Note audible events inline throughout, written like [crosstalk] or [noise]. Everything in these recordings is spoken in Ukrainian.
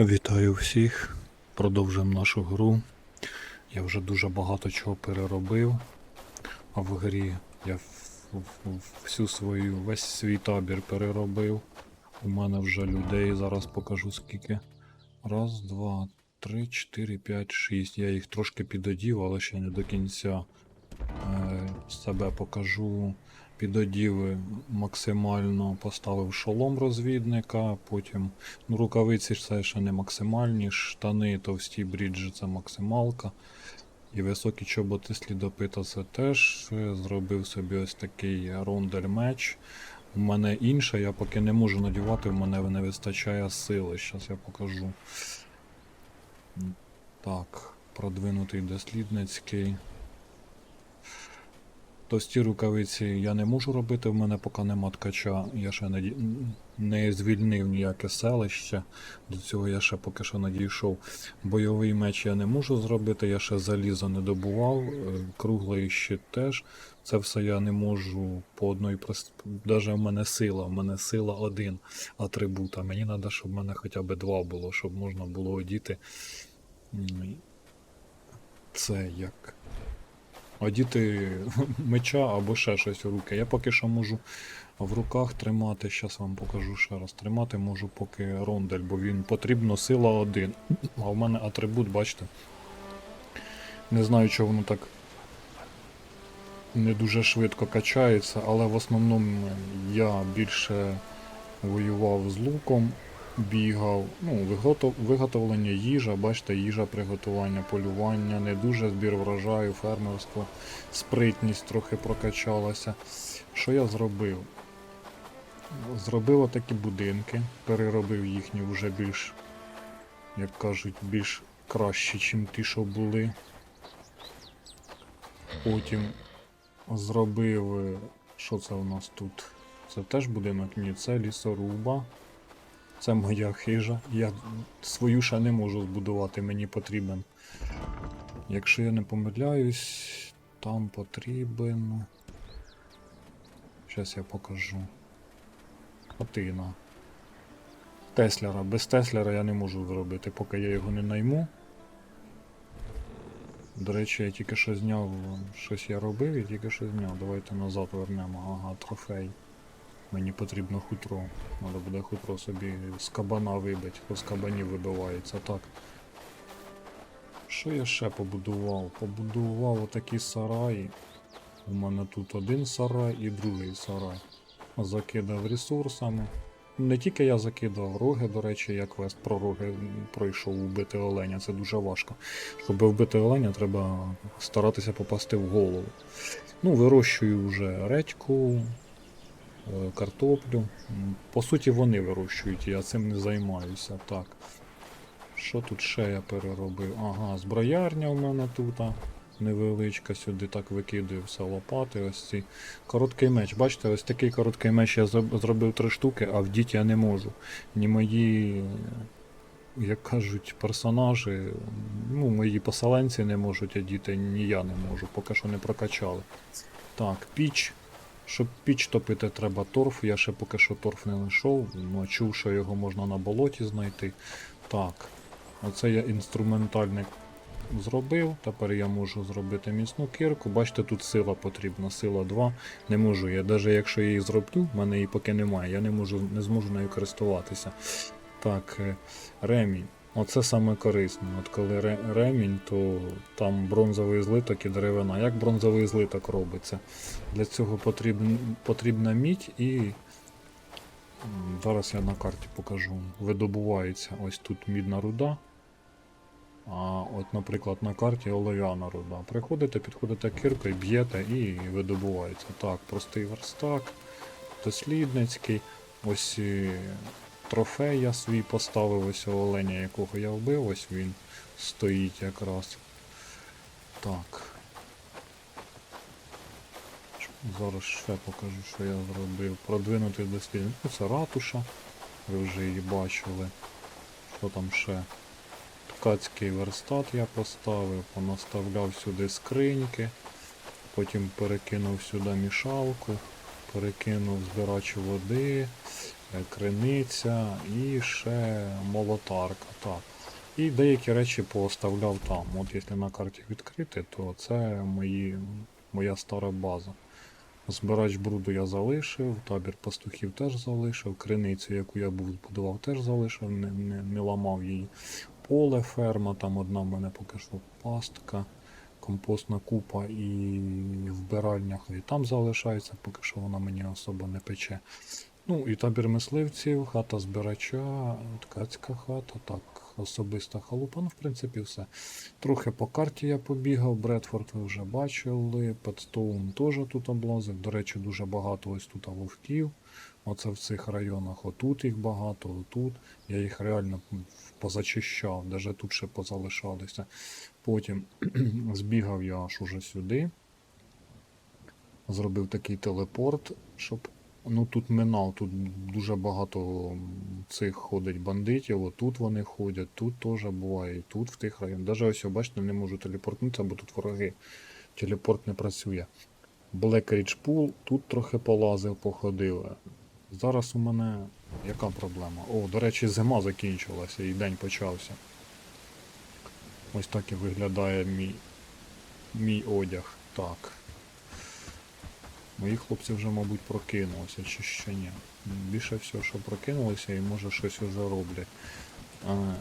Вітаю всіх. Продовжуємо нашу гру. Я вже дуже багато чого переробив. А в грі я всю свою, весь свій табір переробив. У мене вже людей, зараз покажу скільки. Раз, два, три, чотири, п'ять, шість. Я їх трошки підодів, але ще не до кінця е, себе покажу. Підодів максимально поставив шолом розвідника, потім Ну, рукавиці це ще не максимальні, штани товсті бріджі це максималка. І високі чоботи слідопита це теж. Е, Зробив собі ось такий рондель меч. У мене інше, я поки не можу надівати, в мене не вистачає сили. Зараз я покажу. Так, продвинутий дослідницький. Товсті рукавиці я не можу робити, в мене поки нема ткача, я ще не, не звільнив ніяке селище. До цього я ще поки що не дійшов. Бойовий меч я не можу зробити, я ще залізо не добував, е, круглий щит теж. Це все я не можу по одної прост... Даже в мене сила, в мене сила один атрибут, а мені треба, щоб в мене хоча б два було, щоб можна було одіти. Це як одіти [laughs] меча або ще щось у руки. Я поки що можу в руках тримати, зараз вам покажу ще раз. Тримати можу поки рондель, бо він потрібно сила один. А в мене атрибут, бачите. Не знаю, чого воно так не дуже швидко качається, але в основному я більше воював з луком, бігав. Ну, виготовлення їжа, бачите, їжа, приготування, полювання, не дуже збір врожаю, фермерство, спритність трохи прокачалася. Що я зробив? Зробив отакі будинки, переробив їхні вже більш, як кажуть, більш кращі, ніж ті, що були. Потім зробив. е, Що це у нас тут? Це теж будинок? Ні, це лісоруба. Це моя хижа. Я свою ще не можу збудувати, мені потрібен. Якщо я не помиляюсь, там потрібен. Зараз я покажу. Хатина. Теслера. Без Теслера я не можу зробити, поки я його не найму. До речі, я тільки що зняв, щось я робив і тільки що зняв. Давайте назад вернемо. Ага, трофей. Мені потрібно хутро. Треба буде хутро собі з кабана вибити, бо з кабанів вибивається так. Що я ще побудував? Побудував отакі сараї. У мене тут один сарай і другий сарай. Закидав ресурсами. Не тільки я закидав роги, до речі, я квест про роги пройшов убити оленя, це дуже важко. Щоб вбити оленя, треба старатися попасти в голову. Ну, вирощую вже редьку, картоплю. По суті, вони вирощують, я цим не займаюся. Так. Що тут ще я переробив? Ага, зброярня у мене тут. Невеличка, сюди так викидаю все лопати. Ось ці. Короткий меч. Бачите, ось такий короткий меч я зробив три штуки, а вдіти я не можу. Ні мої, як кажуть, персонажі, ну, мої поселенці не можуть одіти, ні я не можу, поки що не прокачали. Так, піч. Щоб піч топити, треба торф. Я ще поки що торф не знайшов. Ну, чув, що його можна на болоті знайти. Так. Оце я інструментальник зробив. Тепер я можу зробити міцну кірку. Бачите, тут сила потрібна, сила 2. Не можу. Я навіть якщо її зроблю, в мене її поки немає. Я не можу, не зможу нею користуватися. Так, е, ремінь. Оце саме корисне. От коли ремінь, то там бронзовий злиток і деревина. Як бронзовий злиток робиться? Для цього потрібн, потрібна мідь і. Зараз я на карті покажу. Видобувається ось тут мідна руда. А от, наприклад, на карті олов'яна руда. Приходите, підходите кіркою, б'єте і видобувається. Так, простий верстак, дослідницький. Ось е, трофей я свій поставив, ось оленя, якого я вбив, ось він стоїть якраз. Так. Зараз ще покажу, що я зробив. Продвинутий дослідник. Ну, це ратуша. Ви вже її бачили. Що там ще? Ткацький верстат я поставив, понаставляв сюди скриньки, потім перекинув сюди мішалку, перекинув збирач води, криниця і ще молотарка. Так. І деякі речі пооставляв там. От якщо на карті відкрити, то це мої, моя стара база. Збирач бруду я залишив, табір пастухів теж залишив, криницю, яку я був збудував, теж залишив, не, не, не ламав її. Поле, ферма, там одна в мене поки що пастка, компостна купа і вбиральня і там залишається, поки що вона мені особо не пече. Ну і табір мисливців, хата збирача, ткацька хата, так, особиста халупа, ну в принципі все. Трохи по карті я побігав, Бредфорд ви вже бачили, Петстоун теж тут облазив. До речі, дуже багато ось тут вовків. Оце в цих районах. Отут їх багато, отут. Я їх реально позачищав, навіть тут ще позалишалися. Потім [clears throat] збігав я аж уже сюди. Зробив такий телепорт, щоб. Ну тут минав, тут дуже багато цих ходить бандитів, отут вони ходять, тут теж буває, і тут в тих районах. Даже ось, бачите, не можу телепортнутися, бо тут вороги. Телепорт не працює. Black Ridge Pool, тут трохи полазив, походив. Зараз у мене яка проблема? О, до речі, зима закінчилася і день почався. Ось так і виглядає мій, мій одяг. Так. Мої хлопці вже, мабуть, прокинулися, чи ще ні. Більше всього, що прокинулися і може щось вже роблять. А,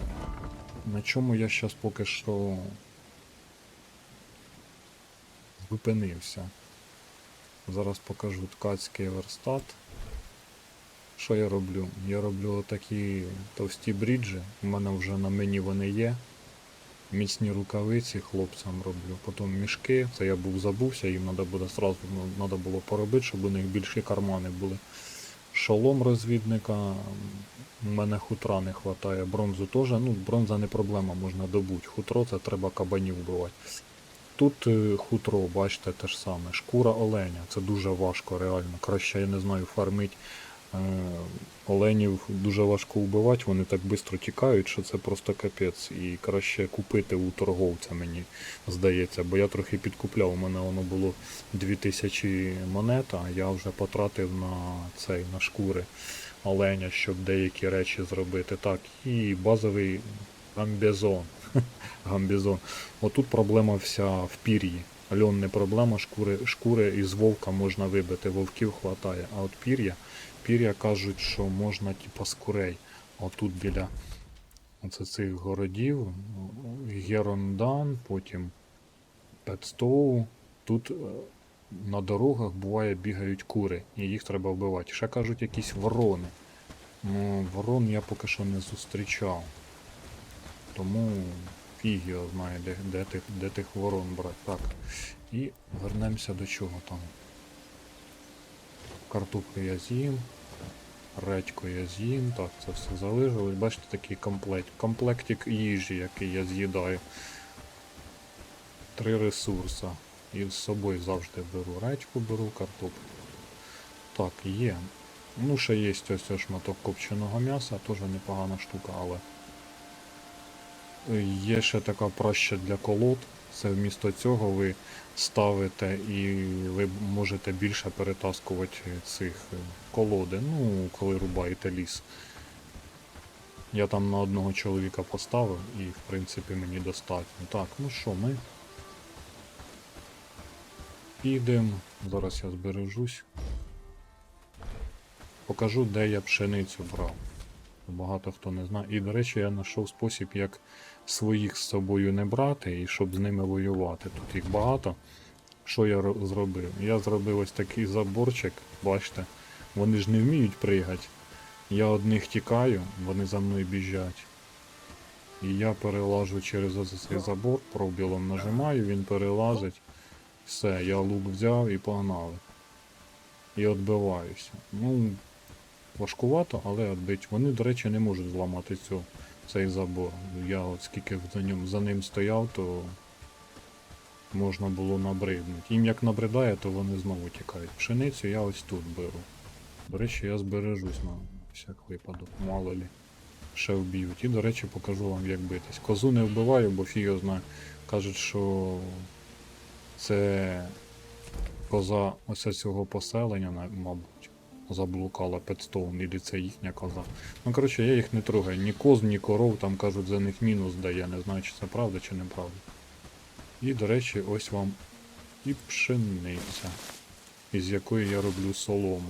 на чому я зараз поки що зупинився. Зараз покажу ткацький верстат. Що я роблю? Я роблю такі товсті бріджі. У мене вже на мені вони є. Міцні рукавиці хлопцям роблю. Потім мішки. Це я був забувся, їм треба буде ну, треба було поробити, щоб у них більші кармани були. Шолом розвідника. У мене хутра не вистачає. Бронзу теж. Ну, бронза не проблема, можна добути. Хутро це треба кабанів вбивати. Тут е, хутро, бачите, те ж саме. Шкура оленя. Це дуже важко, реально. Краще, я не знаю, фармить. Е, Оленів дуже важко вбивати, вони так швидко тікають, що це просто капець. І краще купити у торговця, мені здається, бо я трохи підкупляв. У мене воно було 2000 монет, а я вже потратив на цей, на шкури оленя, щоб деякі речі зробити. Так, і базовий гамбізон. [laughs] гамбізон. Отут проблема вся в пір'ї. Льон не проблема, шкури, шкури із вовка можна вибити, вовків хватає. А от пір'я, пір'я кажуть, що можна типа з курей. Отут біля оце цих городів, Герондан, потім Петстоу. Тут е, на дорогах буває бігають кури, і їх треба вбивати. Ще кажуть якісь ворони. Ну, ворон я поки що не зустрічав. Тому фіг його знає, де, де, тих, де тих ворон брати. Так. І вернемося до чого там. Картоплю я з'їм. Редьку я з'їм. Так, це все залишилось. Бачите, такий комплект. Комплектик їжі, який я з'їдаю. Три ресурси. І з собою завжди беру редьку, беру картоплю. Так, є. Ну, ще є ось ось шматок копченого м'яса, теж непогана штука, але. Є ще така праща для колод. Це вмісто цього ви ставите і ви можете більше перетаскувати цих е, колоди, ну, коли рубаєте ліс. Я там на одного чоловіка поставив і в принципі мені достатньо. Так, ну що, ми підемо. Зараз я збережусь. Покажу, де я пшеницю брав. Багато хто не знає. І, до речі, я знайшов спосіб, як своїх з собою не брати і щоб з ними воювати. Тут їх багато. Що я зробив? Я зробив ось такий заборчик, бачите, вони ж не вміють пригати. Я одних тікаю, вони за мною біжать. І я перелажу через цей забор, пробілом нажимаю, він перелазить. Все, я лук взяв і погнали. І відбиваюся. Ну, важкувато, але відбить. Вони, до речі, не можуть зламати цю, цей забор. Я от скільки за ним, за ним стояв, то можна було набриднути. Їм як набридає, то вони знову тікають. Пшеницю я ось тут беру. До речі, я збережусь на всяк випадок, мало лі. Ще вб'ють. І, до речі, покажу вам, як битись. Козу не вбиваю, бо фіг знає. Кажуть, що це коза ось цього поселення, мабуть. Заблукала Петстоун, і це їхня коза. Ну, коротше, я їх не трогаю. Ні коз, ні коров, там кажуть, за них мінус дає. Не знаю, чи це правда, чи неправда. І, до речі, ось вам і пшениця, із якої я роблю солому.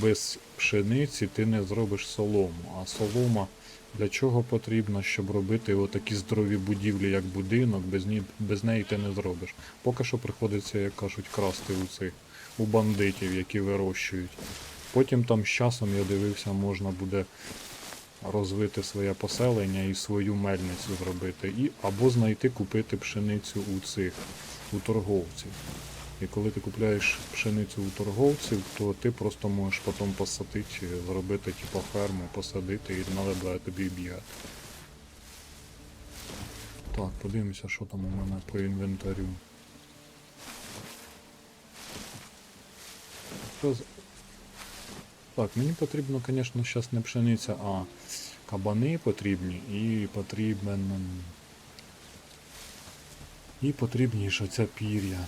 Без пшениці ти не зробиш солому, а солома для чого потрібна, щоб робити отакі здорові будівлі, як будинок, без, ні, без неї ти не зробиш. Поки що приходиться, як кажуть, красти у цих у бандитів, які вирощують. Потім там з часом я дивився, можна буде розвити своє поселення і свою мельницю зробити, і або знайти купити пшеницю у цих у торговців. І коли ти купляєш пшеницю у торговців, то ти просто можеш потім посадити, зробити типу ферму, посадити і буде тобі бігати. Так, подивимося, що там у мене по інвентарю. Що з- Так, мені потрібно, звісно, зараз не пшениця, а кабани потрібні і потрібен. І потрібніше це пір'я.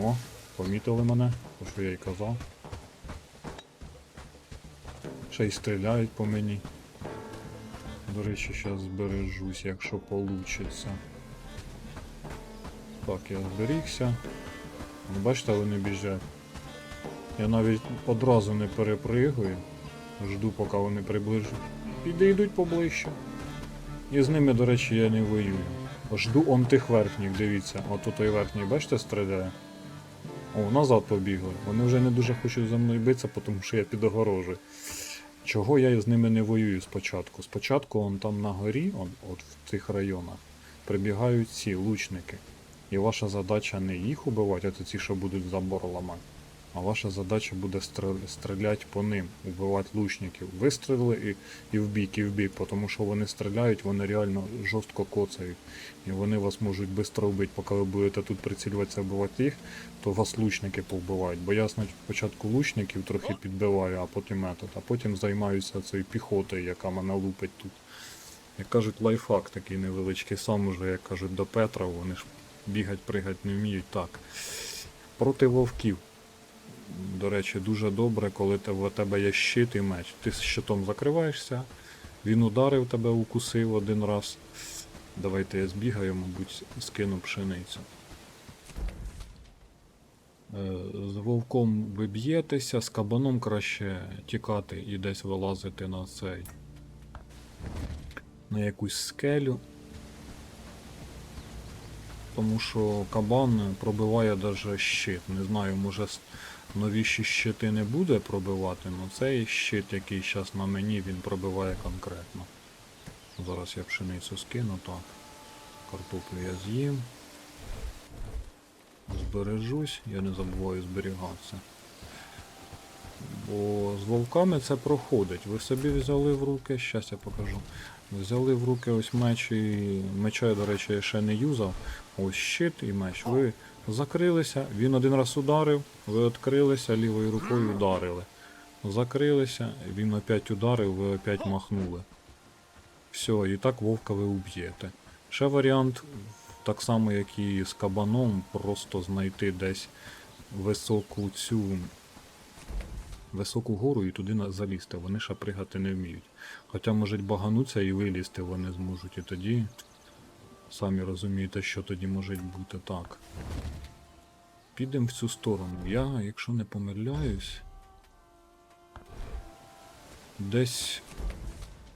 О, помітили мене, то що я й казав. Ще й стріляють по мені. До речі, зараз збережусь, якщо получиться. Так, я зберігся. Бачите, вони біжать. Я навіть одразу не перепригую. Жду, поки вони приближуть. Підійдуть поближче. І з ними, до речі, я не воюю. Жду он тих верхніх, дивіться. От той верхній, бачите, стріляє. О, назад побігли. Вони вже не дуже хочуть за мною битися, тому що я під огорожею. Чого я з ними не воюю спочатку? Спочатку он там на горі, он, от в цих районах, прибігають ці лучники. І ваша задача не їх убивати, а це ті, що будуть забор ламати. А ваша задача буде стріляти по ним, убивати лучників. Вистрілили і, і в бік, і в бік, тому що вони стріляють, вони реально жорстко коцають. І вони вас можуть швидко вбити, поки ви будете тут прицілюватися вбивати їх, то вас лучники повбивають. Бо я спочатку лучників трохи підбиваю, а потім метод, а потім займаюся цією піхотою, яка мене лупить тут. Як кажуть, лайфхак такий невеличкий, сам уже, як кажуть, до Петра, вони ж бігать, пригать не вміють. Так. Проти вовків. До речі, дуже добре, коли в тебе є щит і меч. Ти з щитом закриваєшся, він ударив тебе, укусив один раз. Давайте я збігаю, мабуть, скину пшеницю. Е, З вовком ви б'єтеся, з кабаном краще тікати і десь вилазити на цей. На якусь скелю. Тому що кабан пробиває даже щит. Не знаю, може новіші щити не буде пробивати, але цей щит, який зараз на мені, він пробиває конкретно. Зараз я пшеницю скину, так. Картоплю я з'їм. Збережусь, я не забуваю зберігатися. Бо з вовками це проходить. Ви собі взяли в руки, щас я покажу. Взяли в руки ось меч і меча, я, до речі, я ще не юзав. Ось щит і меч. Ви закрилися, він один раз ударив, ви відкрилися, лівою рукою ударили. Закрилися, він опять ударив, ви опять махнули. Все, і так вовка ви уб'єте. Ще варіант, так само як і з кабаном, просто знайти десь високу цю високу гору і туди залізти. Вони ще пригати не вміють. Хоча можуть багануться і вилізти вони зможуть. І тоді самі розумієте, що тоді може бути так. Підемо в цю сторону. Я, якщо не помиляюсь, десь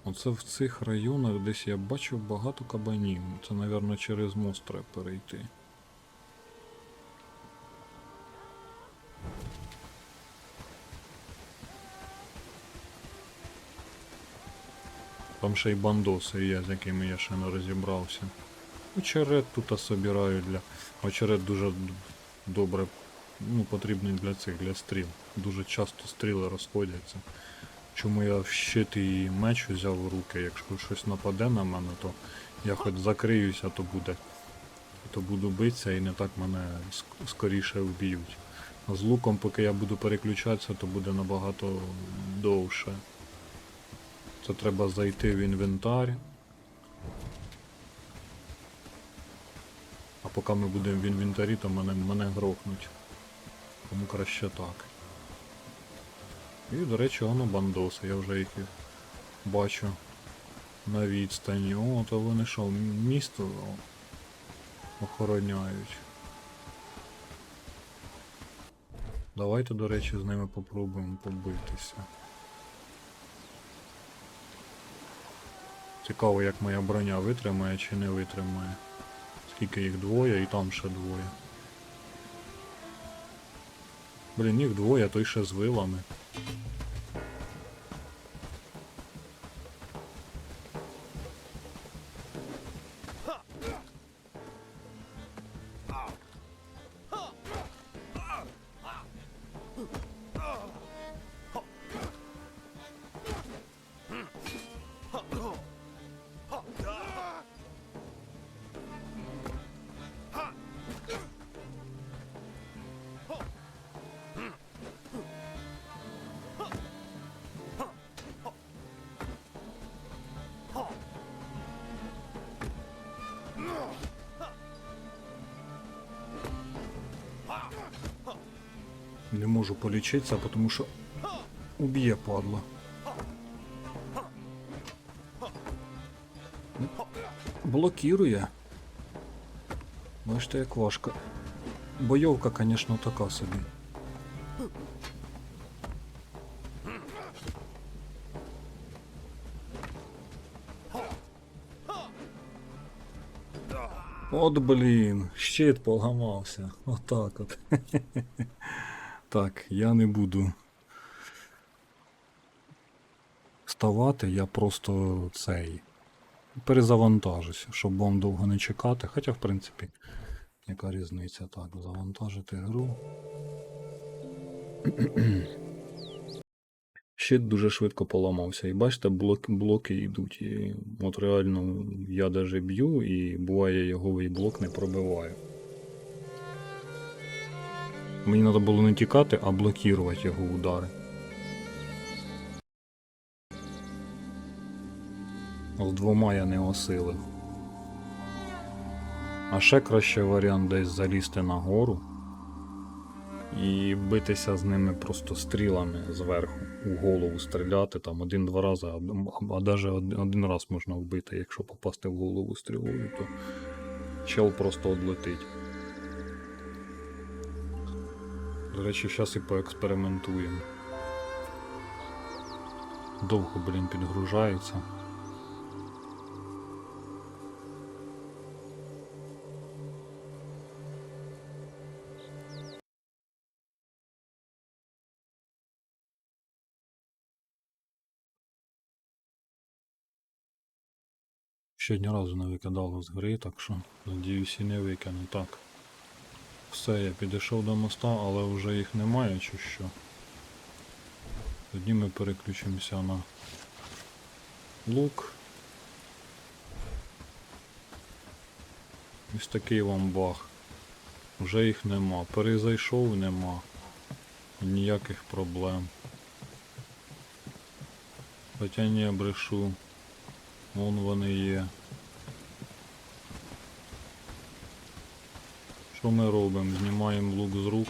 Оце в цих районах десь я бачив багато кабанів. Це, мабуть, через мост треба перейти. Там ще й бандоси є, з якими я ще не розібрався. Очерет тут собираю для. Очерет дуже добре ну, потрібний для цих, для стріл. Дуже часто стріли розходяться. Чому я щит і меч взяв в руки, якщо щось нападе на мене, то я хоч закриюся, то буде. То буду битися і не так мене скоріше вб'ють. А з луком, поки я буду переключатися, то буде набагато довше. Це треба зайти в інвентар. А поки ми будемо в інвентарі, то мене, мене грохнуть. Тому краще так. І, до речі, воно бандоси, я вже їх бачу на відстані. О, то вони що, місто охороняють. Давайте, до речі, з ними попробуємо побитися. Цікаво, як моя броня витримає чи не витримає. Скільки їх двоє і там ще двоє. Блін, їх двоє, той ще з вилами. Не можу полічитися, тому що уб'є падла. Блокірує. Бачите, як важко. Бойовка, звісно, така собі. От блін, щит поламався. Отак от. [laughs] Так, я не буду ставати, я просто цей перезавантажуся, щоб вам довго не чекати. Хоча, в принципі, яка різниця? Так, завантажити гру. [clears throat] Щит дуже швидко поламався. І бачите, блок, блоки йдуть. І от реально я даже б'ю, і буває його і блок не пробиваю. Мені треба було не тікати, а блокувати його удари. З двома я не осилив. А ще краще варіант десь залізти на гору і битися з ними просто стрілами зверху, у голову стріляти там один-два рази, а, навіть один раз можна вбити, якщо попасти в голову стрілою, то чел просто одлетить. До речі, зараз і поекспериментуємо. Довго, блін, підгружається. Ще ні разу не викидало з гри, так що надіюсь і не викину. Так. Все, я підійшов до моста, але вже їх немає чи що. Тоді ми переключимося на лук. Ось такий вам баг. Вже їх нема. Перезайшов нема. Ніяких проблем. Хоча не брешу. Вон вони є. Що ми робимо? Знімаємо лук з рук.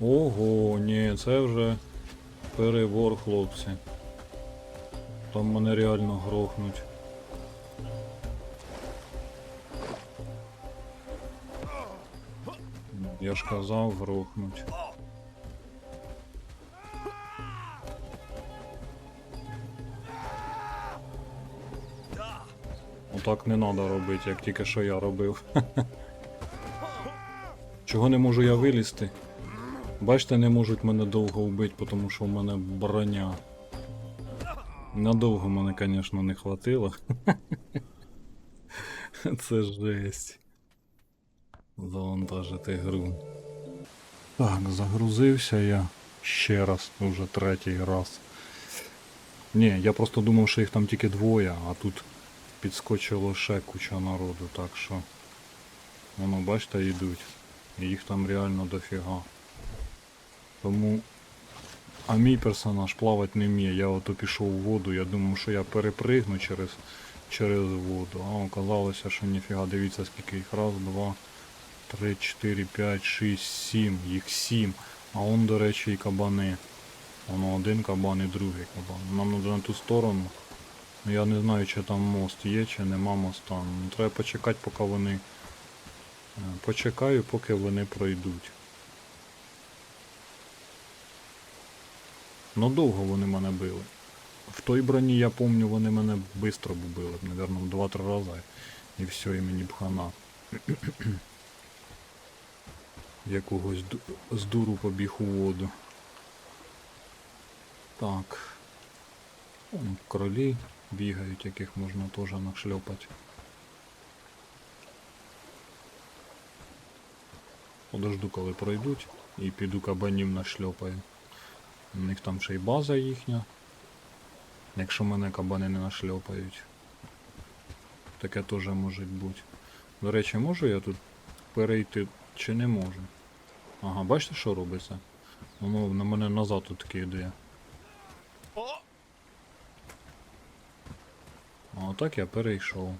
Ого, ні, це вже перебор, хлопці. Там мене реально грохнуть. Я ж казав грохнуть. Отак не треба робити, як тільки що я робив. [laughs] Чого не можу я вилізти? Бачите, не можуть мене довго вбити, тому що в мене броня. Надовго мене, звісно, не хватило. [laughs] Це жесть. Завантажити гру. Так, загрузився я ще раз, вже третій раз. Ні, я просто думав, що їх там тільки двоє, а тут підскочило ще куча народу, так що. Воно, бачите, йдуть. І їх там реально дофіга. Тому. А мій персонаж плавати не вміє. Я ото пішов у воду, я думав, що я перепригну через, через воду. А оказалося, що ніфіга, дивіться скільки їх. Раз, два, 3, 4, 5, 6, 7. Їх 7. А он, до речі, і кабани. Воно один кабан і другий кабан. Нам треба на ту сторону. Я не знаю, чи там мост є, чи нема моста. Ну, треба почекати, поки вони. е, Почекаю, поки вони пройдуть. Ну довго вони мене били. В той броні, я пам'ятаю, вони мене швидко били, мабуть, два-три рази. І все, і мені б хана. [clears throat] Якогось з дуру побіг у воду. Так. Вон бігають, яких можна теж нашльопати. Подожду, коли пройдуть, і піду кабанів нашльопаю. У них там ще й база їхня. Якщо мене кабани не нашльопають. Таке теж може бути. До речі, можу я тут перейти чи не можу? Ага, бачите, що робиться? Воно на мене назад тут кидає. Отак я перейшов.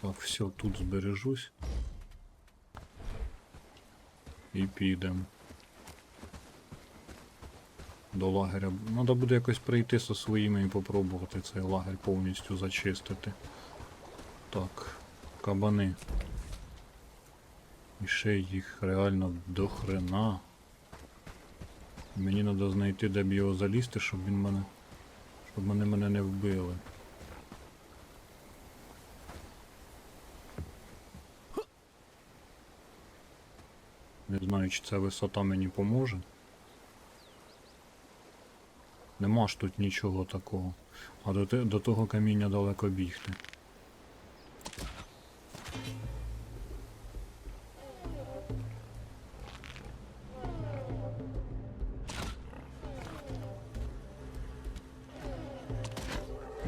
Так, все, тут збережусь. І підем. До лагеря. Треба буде якось прийти зі своїми і попробувати цей лагерь повністю зачистити. Так, кабани. І ще їх реально до хрена. Мені треба знайти, де б його залізти, щоб він мене. Щоб вони мене не вбили. Не знаю, чи ця висота мені поможе. Нема ж тут нічого такого. А до, до того каміння далеко бігти.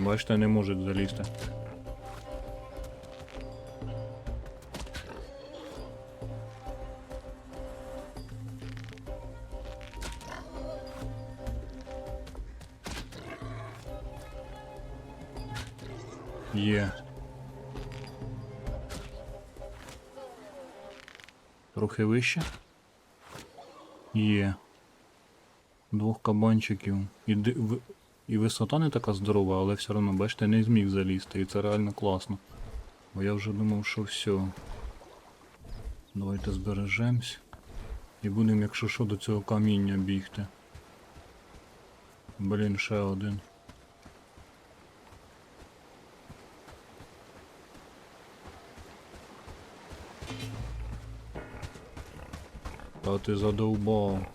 Бачите, не можуть залізти. Є. Трохи вище. Є. Двох кабанчиків. І, в- і висота не така здорова, але все одно, бачите, не зміг залізти. І це реально класно. Бо я вже думав, що все. Давайте збережемось. І будемо, якщо що, до цього каміння бігти. Блін, ще один. Та ти задовбав.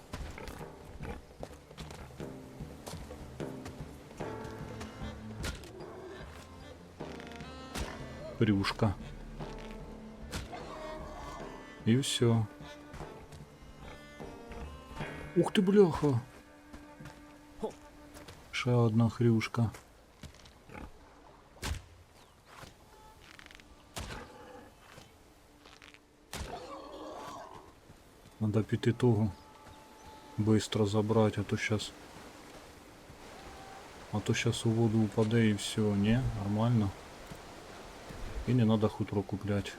Прюшка. І все. Ух ти, бляха. Ще одна хрюшка. Надо піти того. Быстро забрать, а то сейчас. А то сейчас у воду упаде і все, не, нормально. І не треба хутро купляти.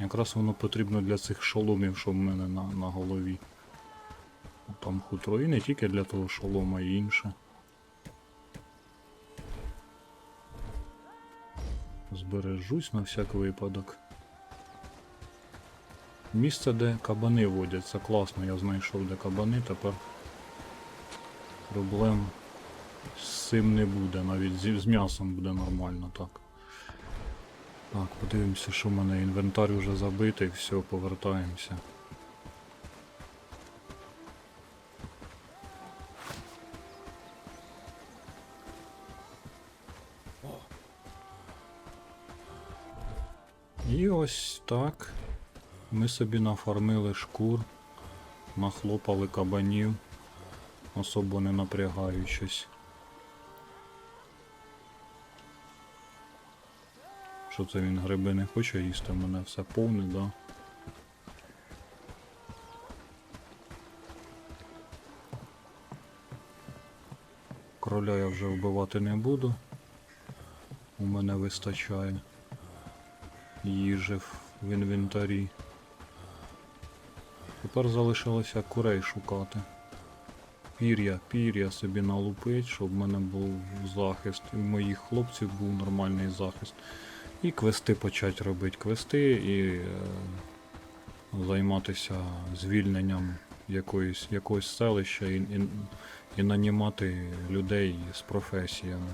Якраз воно потрібно для цих шоломів, що в мене на, на голові. Там хутро і не тільки для того шолома, і інше. Збережусь на всяк випадок. Місце, де кабани водяться, класно, я знайшов де кабани, тепер проблем з цим не буде, навіть зі- з м'ясом буде нормально так. Так, подивимося, що в мене інвентар вже забитий, все, повертаємося. І ось так. Ми собі нафармили шкур, нахлопали кабанів, особо не напрягаючись. Що це він гриби не хоче їсти, в мене все повне, да? Кроля я вже вбивати не буду. У мене вистачає. їжі в інвентарі. Тепер залишилося курей шукати. Пір'я, пір'я собі налупить, щоб в мене був захист. І в моїх хлопців був нормальний захист. І квести почати робити. Квести і е, займатися звільненням якоїсь, якогось селища і, і, і нанімати людей з професіями.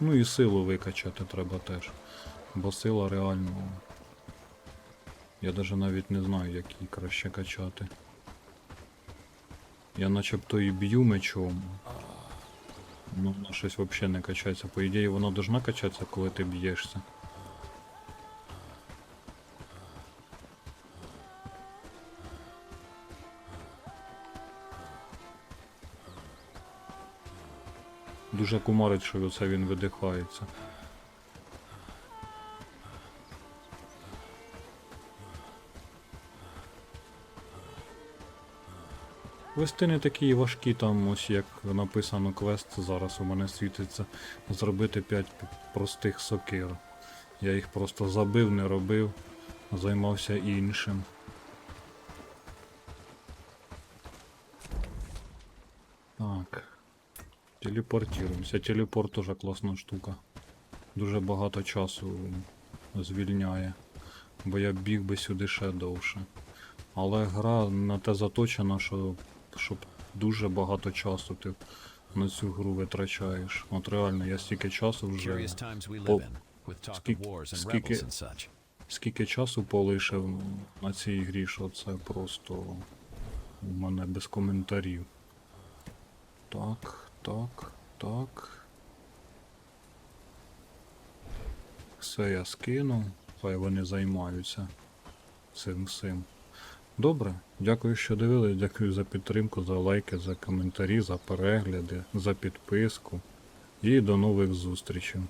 Ну і силу викачати треба теж. Бо сила реально. Я навіть навіть не знаю, як її краще качати. Я начебто і б'ю мечом. Ну, щось взагалі не качається. По ідеї, вона должна качатися, коли ти б'єшся. Дуже кумарить, що оце він видихається. Квести не такі важкі, там ось як написано квест зараз у мене світиться. Зробити 5 простих сокир. Я їх просто забив, не робив, займався іншим. Так. Телепортуємося. Телепорт теж класна штука. Дуже багато часу звільняє. Бо я біг би сюди ще довше. Але гра на те заточена, що щоб дуже багато часу ти на цю гру витрачаєш. От реально, я стільки часу вже. По- скільки-. Скільки часу полишив на цій грі, що це просто у мене без коментарів. Так, так, так. Все я скину, хай вони займаються цим всім. Добре, дякую, що дивились, дякую за підтримку, за лайки, за коментарі, за перегляди, за підписку. І до нових зустрічей.